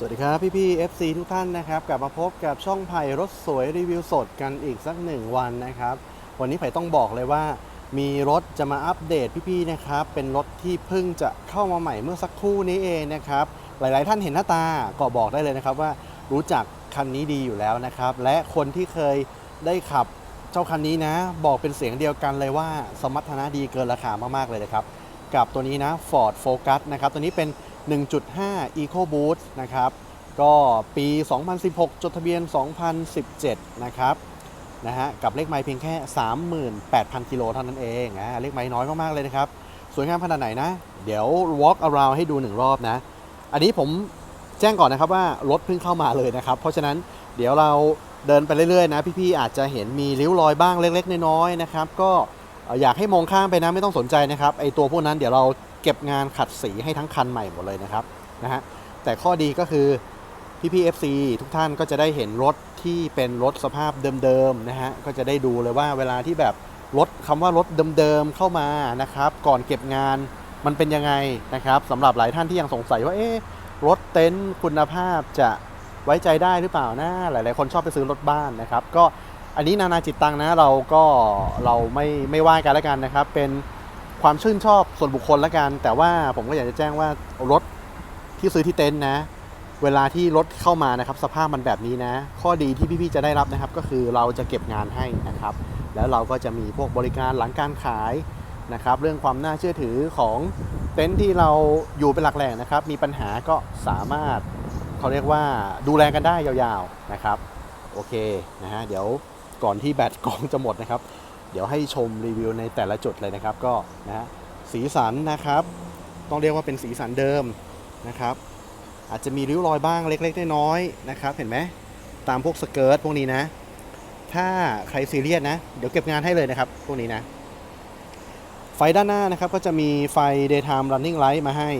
สวัสดีครับพี่พี่ๆ FC ทุกท่านนะครับกลับมาพบกับช่องไผ่รถสวยรีวิวสดกันอีกสักหนึ่งวันนะครับ วันนี้ไผ่ต้องบอกเลยว่า มีรถจะมาอัปเดตพี่ๆนะครับ เป็นรถที่เพิ่งจะเข้ามาใหม่เมื่อสักครู่นี้เองนะครับ หลายๆท่านเห็นหน้าตาก็บอกได้เลยนะครับว่ารู้จักคันนี้ดีอยู่แล้วนะครับ และคนที่เคยได้ขับเจ้าคันนี้นะ บอกเป็นเสียงเดียวกันเลยว่า สมรรถนะดีเกินราคามากๆเลยนะครับ กับตัวนี้นะ Ford Focus นะครับตัวนี้เป็น 1.5 Eco Boost นะครับ ก็ปี 2016 จดทะเบียน 2017 นะครับนะฮะกับเลขไมล์เพียงแค่ 38,000 กิโลเท่านั้นเองนะเลขไมล์น้อยมาก ๆ เลยนะครับ สวยงามขนาดไหนนะ เดี๋ยว walk around ให้ดูหนึ่งรอบนะ อันนี้ผมแจ้งก่อนนะครับว่ารถเพิ่งเข้ามาเลยนะครับ เพราะฉะนั้นเดี๋ยวเราเดินไปเรื่อย ๆ นะ พี่ ๆ อาจจะเห็นมีริ้วรอยบ้างเล็ก ๆ น้อย ๆ นะครับ ก็ อยากให้มองข้ามไปนะไม่ต้องสนใจนะครับไอตัวพวกนั้นเดี๋ยวเราเก็บงานขัดสีให้ทั้งคันใหม่หมดเลยนะครับนะฮะแต่ข้อดีก็คือพี่ๆ FC ทุกท่านก็จะได้เห็นรถที่เป็นรถสภาพเดิมๆนะฮะก็จะได้ดูเลยว่าเวลาที่แบบรถคำว่ารถเดิมๆเข้ามานะครับก่อนเก็บงานมันเป็นยังไงนะครับสำหรับหลายท่านที่ยังสงสัยว่าเอ๊ะรถเต็นท์คุณภาพจะไว้ใจได้หรือเปล่านะหลายๆ คนชอบไปซื้อรถบ้านนะครับ ก็ อันนี้นานาจิตตังนะเราก็เราไม่ไม่ว่ากันแล้วกันนะครับ เป็นความชื่นชอบส่วนบุคคลแล้วกัน แต่ว่าผมก็อยากจะแจ้งว่ารถที่ซื้อที่เต็นท์นะ เวลาที่รถเข้ามานะครับ สภาพมันแบบนี้นะ ข้อดีที่พี่ๆจะได้รับนะครับ ก็คือเราจะเก็บงานให้นะครับ แล้วเราก็จะมีพวกบริการหลังการขายนะครับ เรื่องความน่าเชื่อถือของเต็นท์ที่เราอยู่เป็นหลักแหล่งนะครับ มีปัญหาก็สามารถเขาเรียกว่าดูแลกันได้ยาวๆนะครับ โอเคนะฮะเดี๋ยว ก่อนที่แบตกองจะหมดนะครับ เดี๋ยวให้ชมรีวิวในแต่ละจุดเลยนะครับ ก็นะฮะสีสันนะครับ ต้องเรียกว่าเป็นสีสันเดิมนะครับ อาจจะมีริ้วรอยบ้างเล็ก ๆ น้อยๆนะครับ เห็นไหมตามพวกสเกิร์ตพวกนี้นะ ถ้าใครซีเรียสนะ เดี๋ยวเก็บงานให้เลยนะครับพวกนี้นะ ไฟด้านหน้านะครับก็จะมีไฟ daytime running light มาให้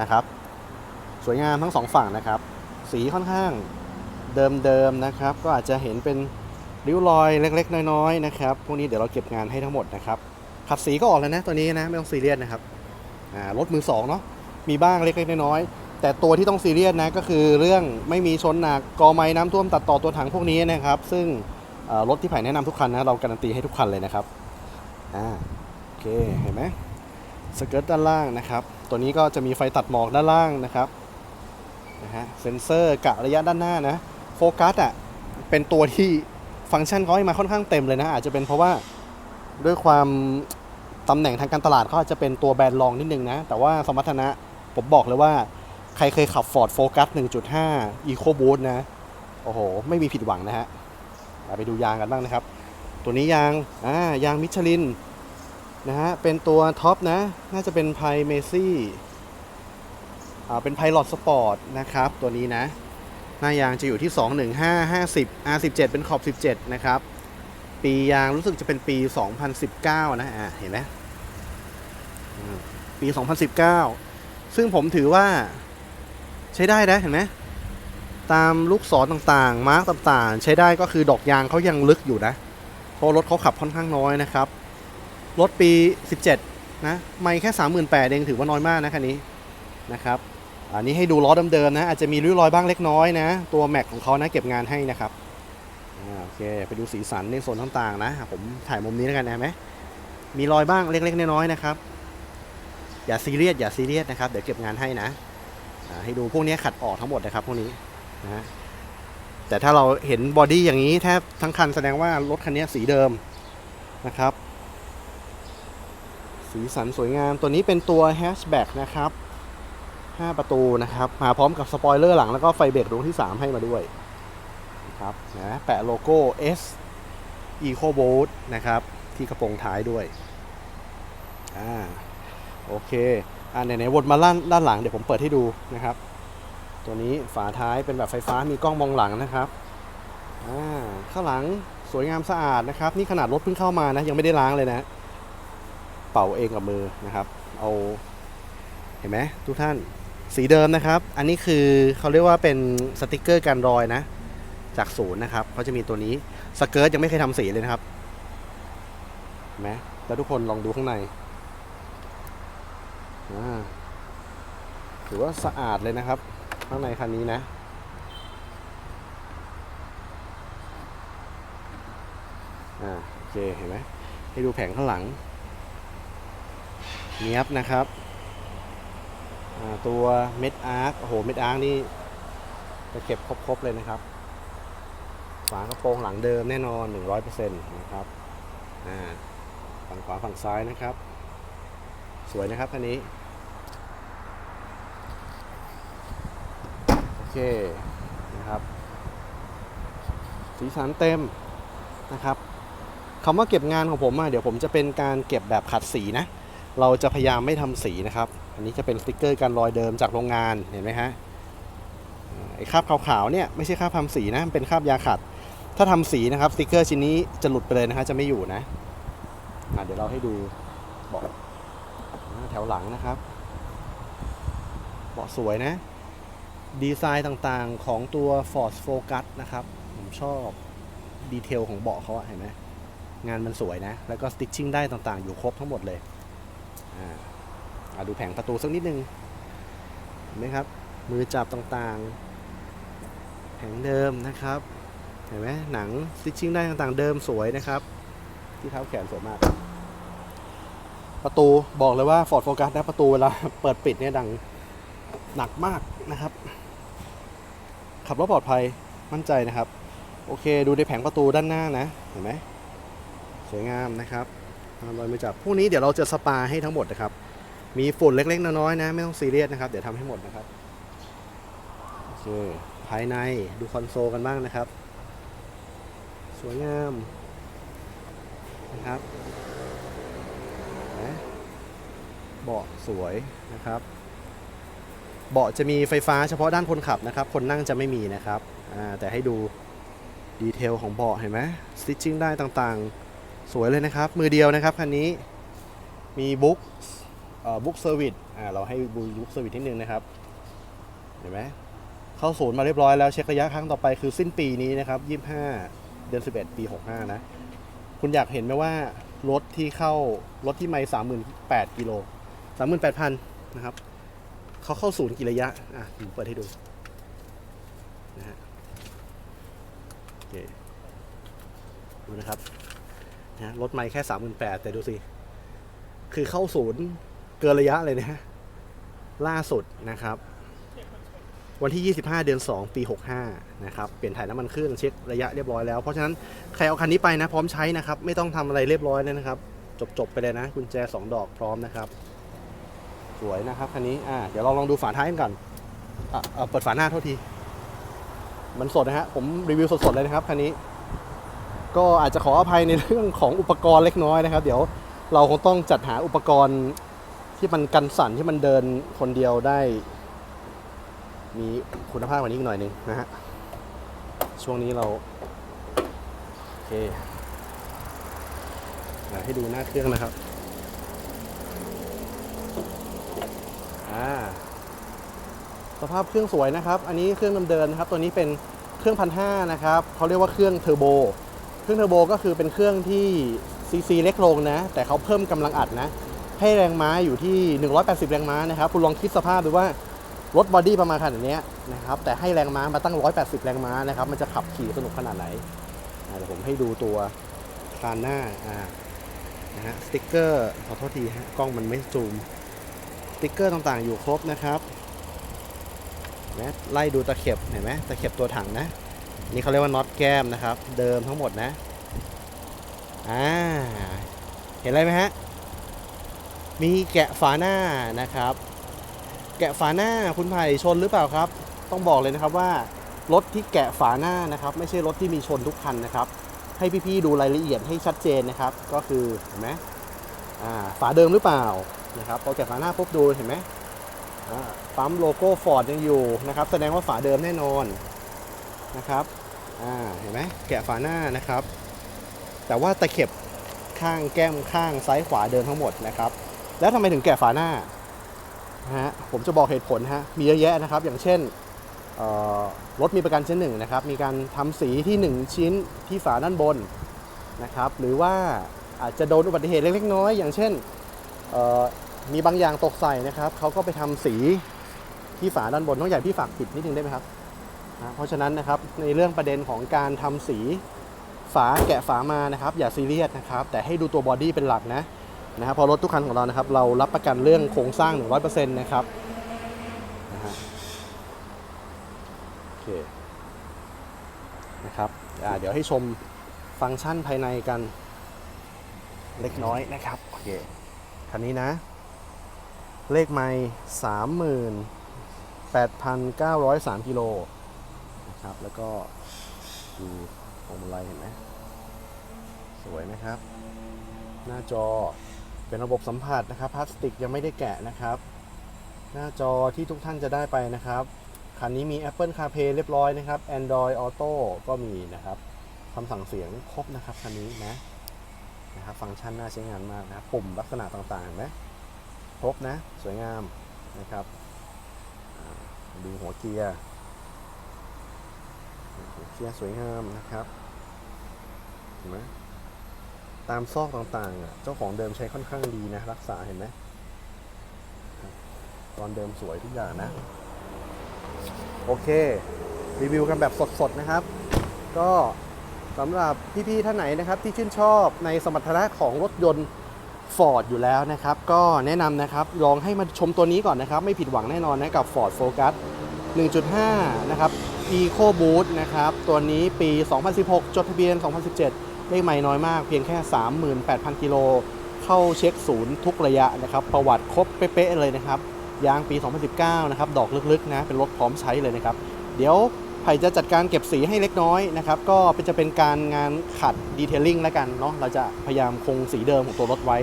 นะครับ สวยงามทั้งสองฝั่งนะครับ สีค่อนข้าง เดิมๆนะครับ ก็อาจจะเห็นเป็นริ้วรอยเล็ก ๆ น้อยๆนะครับพวกนี้เดี๋ยวเราเก็บงานให้ทั้งหมดนะครับขัดสีก็ออกแล้วนะตัวนี้นะไม่ต้องซีเรียสนะครับรถมือสองเนาะมีบ้างเล็กๆน้อยๆแต่ตัวที่ต้องซีเรียสนะก็คือเรื่องไม่มีชนหนักกอไม้น้ำท่วมตัดต่อตัวถังพวกนี้นะครับ ซึ่งรถที่ไผ่แนะนำทุกคันนะเราการันตีให้ทุกคันเลยนะครับอ่าโอเคเห็นไหมสเกิร์ตด้านล่างนะครับ ตัวนี้ก็จะมีไฟตัดหมอกด้านล่างนะครับนะฮะเซนเซอร์กะระยะด้านหน้านะ โฟกัสอะเป็นตัวที่ฟังก์ชันเขาให้มาค่อนข้างเต็มเลยนะ อาจจะเป็นเพราะว่าด้วยความตำแหน่งทางการตลาดเขาอาจจะเป็นตัวแบรนด์รองนิดนึงนะ แต่ว่าสมรรถนะผมบอกเลยว่า ใครเคยขับ Ford Focus 1.5 Eco Boost นะ โอ้โห ไม่มีผิดหวังนะฮะไปดูยางกันบ้างนะครับ ตัวนี้ยางอ่ายางมิชลินนะฮะ เป็นตัวท็อปนะ น่าจะเป็นไพเมซี่อ่าเป็นไพลอตสปอร์ตนะครับ ตัวนี้นะ หน้ายางจะอยู่ที่ 215 50 R17 เป็นขอบ 17 นะครับ ปียางรู้สึกจะเป็นปี 2019 นะอ่าเห็นไหมอืมปี 2019 ซึ่งผมถือว่าใช้ได้นะเห็นไหมตามลูกศรต่างๆ มาร์กต่างๆ ใช้ได้ก็คือดอกยางเขายังลึกอยู่นะ เพราะรถเขาขับค่อนข้างน้อยนะครับ รถปี 17 นะ ไม่แค่ 38,000เองถือว่าน้อยมากนะคันนี้นะครับ อันนี้ให้ดูล้อเดิมๆนะ อาจจะมีริ้วรอยบ้างเล็กน้อยนะ ตัวแม็กของเขานะเก็บงานให้นะครับอโอเคไปดูสีสันในโซนต่างๆนะ ผมถ่ายมุมนี้แล้วกันนะไหมมีรอยบ้างเล็กๆน้อยๆนะครับ อย่าซีเรียสอย่าซีเรียสนะครับเดี๋ยวเก็บงานให้นะให้ดูพวกนี้ขัดออกทั้งหมดนะครับพวกนี้นะฮะแต่ถ้าเราเห็นบอดี้อย่างนี้แทบทั้งคันแสดงว่ารถคันนี้สีเดิมนะครับ สีสันสวยงามตัวนี้เป็นตัวแฮชแบ็กนะครับ 5 ประตูนะครับ มาพร้อมกับสปอยเลอร์หลังแล้วก็ไฟเบรกดวงที่ 3 ให้มาด้วยนะครับนะแปะโลโก้ S Eco Boat นะครับ ที่กระโปรงท้ายด้วย อ่า โอเค อ่าไหนๆวนมาด้านด้านหลังเดี๋ยวผมเปิดให้ดูนะครับ ตัวนี้ฝาท้ายเป็นแบบไฟฟ้ามีกล้องมองหลังนะครับ อ่า ข้างหลังสวยงามสะอาดนะครับ นี่ขนาดรถเพิ่งเข้ามานะ ยังไม่ได้ล้างเลยนะ เป่าเองกับมือนะครับ เอาเห็นไหมทุกท่าน สีเดิมนะครับ อันนี้คือเขาเรียกว่าเป็นสติกเกอร์การรอยนะ จากศูนย์นะครับเขาจะมีตัวนี้สเกิร์ตยังไม่เคยทำสีเลยนะครับเห็นไหมแล้วทุกคนลองดูข้างในถือว่าสะอาดเลยนะครับ ข้างในคันนี้นะอ่าโอเคเห็นไหมให้ดูแผงข้างหลังเนี้ยบนะครับ ตัวเม็ดอาร์คโอ้โหเม็ดอาร์คนี่จะเก็บครบๆเลยนะครับ ฝากระโปรงหลังเดิมแน่นอน 100%นะครับฝั่งขวาฝั่งซ้ายนะครับ สวยนะครับคันนี้ โอเคนะครับ สีสันเต็มนะครับคำว่าเก็บงานของผมอะเดี๋ยวผมจะเป็นการเก็บแบบขัดสีนะ เราจะพยายามไม่ทำสีนะครับ อันนี้จะเป็นสติกเกอร์การรอยเดิมจากโรงงานเห็นไหมฮะไอ้คราบขาวๆเนี่ยไม่ใช่คราบทำสีนะเป็นคราบยาขัด ถ้าทำสีนะครับสติกเกอร์ชิ้นนี้จะหลุดไปเลยนะฮะจะไม่อยู่นะะเดี๋ยวเราให้ดูเบาะแถวหลังนะครับเบาะสวยนะ ดีไซน์ต่างๆของตัว Ford Focus นะครับ ผมชอบดีเทลของเบาะเขาเห็นไหมงานมันสวยนะ แล้วก็สติ t ชิ่งได้ต่างๆ อยู่ครบทั้งหมดเลยอ่า ดูแผงประตูสักนิดนึงเห็นไหมครับ มือจับต่างๆ แผงเดิมนะครับ เห็นไหมหนังสติ t ชิ่งได้ต่างๆ เดิมสวยนะครับ ที่เท้าแขนสวยมาก ประตูบอกเลยว่า Ford Focus นะประตูเวลาเปิดปิดเนี่ยดังหนักมากนะครับ ขับรถปลอดภัยมั่นใจนะครับ โอเคดูในแผงประตูด้านหน้านะ เห็นไหมสวยงามนะครับตามรอยมือจับพวกนี้เดี๋ยวเราจะสปาให้ทั้งหมดนะครับ มีฝุ่นเล็ก ๆ น้อยๆนะ ไม่ต้องซีเรียสนะครับ เดี๋ยวทำให้หมดนะครับโอเคภายในดูคอนโซลกันบ้างนะครับ สวยงามนะครับเบาะสวยนะครับ เบาะจะมีไฟฟ้าเฉพาะด้านคนขับนะครับ คนนั่งจะไม่มีนะครับ แต่ให้ดูดีเทลของเบาะเห็นไหมสติ t ชิ่งได้ต่างๆ สวยเลยนะครับ มือเดียวนะครับคันนี้มีบุ๊ก บุ๊กเซอร์วิสเราให้บุ๊กเซอร์วิสนิดนึงนะครับ เห็นไหมเข้าศูนย์มาเรียบร้อยแล้วเช็คระยะครั้งต่อไปคือสิ้นปีนี้นะครับ 25 เดือน 11 ปี 65 นะ คุณอยากเห็นไหมว่ารถที่เข้ารถที่ไม่38,000กิโล38,000 นะครับเขาเข้าศูนย์กี่ระยะ อะผมเปิดให้ดูนะฮะโอเคดูนะครับนะรถไม่แค่สามหมื่นแปดแต่ดูสิ คือเข้าศูนย์ กินระยะเลยนะฮะล่าสุดนะครับ วันที่ 25 เดือน 2 ปี 65 นะครับ เปลี่ยนถ่ายน้ำมันเครื่องเช็คระยะเรียบร้อยแล้ว เพราะฉะนั้นใครเอาคันนี้ไปนะ พร้อมใช้นะครับ ไม่ต้องทำอะไรเรียบร้อยเลยนะครับ จบๆไปเลยนะกุญแจ 2 ดอกพร้อมนะครับ สวยนะครับคันนี้อ่าเดี๋ยวเราลองดูฝาท้ายกันก่อนอะเปิดฝาหน้าโทษทีมันสดนะฮะผมรีวิวสดๆเลยนะครับคันนี้ ก็อาจจะขออภัยในเรื่องของอุปกรณ์เล็กน้อยนะครับ เดี๋ยวเราคงต้องจัดหาอุปกรณ์ ที่มันกันสั่นที่มันเดินคนเดียวได้ มีคุณภาพกว่านี้อีกหน่อยหนึงนะฮะ ช่วงนี้เรา โอเคให้ดูหน้าเครื่องนะครับ อ่า สภาพเครื่องสวยนะครับ อันนี้เครื่องเดิมๆนะครับ ตัวนี้เป็นเครื่องพันห้านะครับ เขาเรียกว่าเครื่องเทอร์โบ เครื่องเทอร์โบก็คือเป็นเครื่องที่ซีซีเล็กลงนะ แต่เขาเพิ่มกำลังอัดนะ ให้แรงม้าอยู่ที่ 180 แรงม้านะครับ คุณลองคิดสภาพดูว่ารถบอดี้ประมาณขนาดนี้นะครับ แต่ให้แรงม้ามาตั้ง 180 แรงม้านะครับ มันจะขับขี่สนุกขนาดไหนเดี๋ยวผมให้ดูตัวคานหน้าอ่านะฮะสติ๊กเกอร์ขอโทษทีฮะกล้องมันไม่ซูมสติ๊กเกอร์ต่างๆอยู่ครบนะครับนะไล่ดูตะเข็บเห็นไหมตะเข็บตัวถังนะนี่เขาเรียกว่าน็อตแก้มนะครับ เดิมทั้งหมดนะอ่าเห็นอะไรไหมฮะ มีแกะฝาหน้านะครับ แกะฝาหน้าคุณไผ่ชนหรือเปล่าครับ ต้องบอกเลยนะครับว่ารถที่แกะฝาหน้านะครับ ไม่ใช่รถที่มีชนทุกคันนะครับ ให้พี่ๆดูรายละเอียดให้ชัดเจนนะครับ ก็คือเห็นไหมฝาเดิมหรือเปล่านะครับพอแกะฝาหน้าปุ๊บดูเห็นไหมปั๊มโลโก้ฟอร์ดยังอยู่นะครับ แสดงว่าฝาเดิมแน่นอนนะครับเห็นไหมแกะฝาหน้านะครับ แต่ว่าตะเข็บข้างแก้มข้างซ้ายขวาเดิมทั้งหมดนะครับ แล้วทำไมถึงแกะฝาหน้านะฮะผมจะบอกเหตุผลฮะมีเยอะแยะนะครับ อย่างเช่นรถมีประกันชั้นหนึ่งนะครับ มีการทำสีที่ 1 ชิ้นที่ฝาด้านบนนะครับ หรือว่าอาจจะโดนอุบัติเหตุเล็กๆน้อยๆอย่างเช่นมีบางอย่างตกใส่นะครับเขาก็ไปทำสีที่ฝาด้านบนน้องใหญ่พี่ฝากปิดนิดนึงได้ไหมครับนะเพราะฉะนั้นนะครับในเรื่องประเด็นของการทำสีฝาแกะฝามานะครับ อย่าซีเรียสนะครับ แต่ให้ดูตัวบอดี้เป็นหลักนะ นะครับพอรถทุกคันของเรานะครับ เรารับประกันเรื่องโครงสร้าง 100%นะครับนะฮะโอเคนะครับอ่าเดี๋ยวให้ชมฟังก์ชันภายในกันเล็กน้อยนะครับโอเคคันนี้นะ เลขไม่สามหมื่นแปดพันเก้าร้อยสามกิโลนะครับแล้วก็ดูพวงมาลัยเห็นไหมสวยนะครับ หน้าจอ เป็นระบบสัมผัสนะครับพลาสติกยังไม่ได้แกะนะครับ หน้าจอที่ทุกท่านจะได้ไปนะครับ คันนี้มี Apple CarPlay เรียบร้อยนะครับ Android Auto ก็มีนะครับคำสั่งเสียงครบนะครับคันนี้นะนะครับฟังก์ชันน่าใช้งานมากนะครับปุ่มลักษณะต่างๆเห็นไหมครบนะ สวยงามนะครับดูหัวเกียร์หัวเกียร์สวยงามนะครับเห็นไหม ตามซอกต่างๆอะเจ้าของเดิมใช้ค่อนข้างดีนะ รักษาเห็นไหมตอนเดิมสวยทุกอย่างนะ โอเค รีวิวกันแบบสดๆนะครับ ก็สำหรับพี่ๆท่านไหนนะครับ ที่ชื่นชอบในสมรรถนะของรถยนต์ Ford อยู่แล้วนะครับ ก็แนะนำนะครับ ลองให้มาชมตัวนี้ก่อนนะครับ ไม่ผิดหวังแน่นอนนะกับ Ford Focus 1.5 นะครับ Eco Boost นะครับ ตัวนี้ปี 2016 จดทะเบียน 2017 เลขใหม่น้อยมากเพียงแค่ 38,000 กิโล เข้าเช็คศูนย์ทุกระยะนะครับ ประวัติครบเป๊ะๆเลยนะครับ ยางปี 2019 นะครับ ดอกลึกๆนะ เป็นรถพร้อมใช้เลยนะครับ เดี๋ยวไผ่จะจัดการเก็บสีให้เล็กน้อยนะครับ ก็เป็นจะเป็นการงานขัดดีเทลลิ่งแล้วกันเนาะ เราจะพยายามคงสีเดิมของตัวรถไว้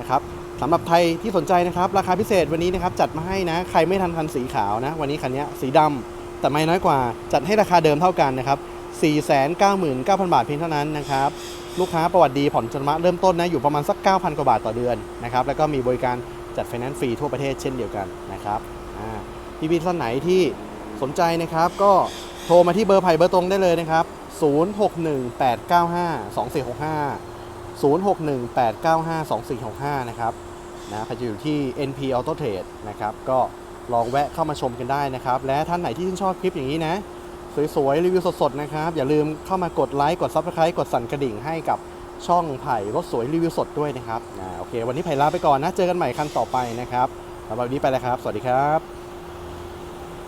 นะครับสำหรับใครที่สนใจนะครับ ราคาพิเศษวันนี้นะครับจัดมาให้นะ ใครไม่ทันคันสีขาวนะ วันนี้คันนี้สีดำแต่ไม่น้อยกว่า จัดให้ราคาเดิมเท่ากันนะครับ 499,000 บาทเพียงเท่านั้นนะครับ ลูกค้าประวัติดีผ่อนชำระเริ่มต้นนะอยู่ประมาณสัก 9,000 กว่าบาทต่อเดือนนะครับแล้วก็มีบริการจัดไฟแนนซ์ฟรีทั่วประเทศเช่นเดียวกันนะครับพี่พี่ท่านไหนที่สนใจนะครับก็โทรมาที่เบอร์ไผ่เบอร์ตรงได้เลยนะครับ 0618952465 0618952465 นะครับนะใครจะอยู่ที่ NP Auto Trade นะครับก็ลองแวะเข้ามาชมกันได้นะครับ และท่านไหนที่ชื่นชอบคลิปอย่างนี้นะ สวยๆ รีวิวสดๆ นะครับ อย่าลืมเข้ามากดไลค์กดซับสไครต์กดสั่นกระดิ่งให้กับช่องไผ่รถสวยรีวิวสดด้วยนะครับอ่าโอเค วันนี้ไผ่ลาไปก่อนนะ เจอกันใหม่ครั้งต่อไปนะครับสำหรับวันนี้ไปแล้วครับ สวัสดีครับ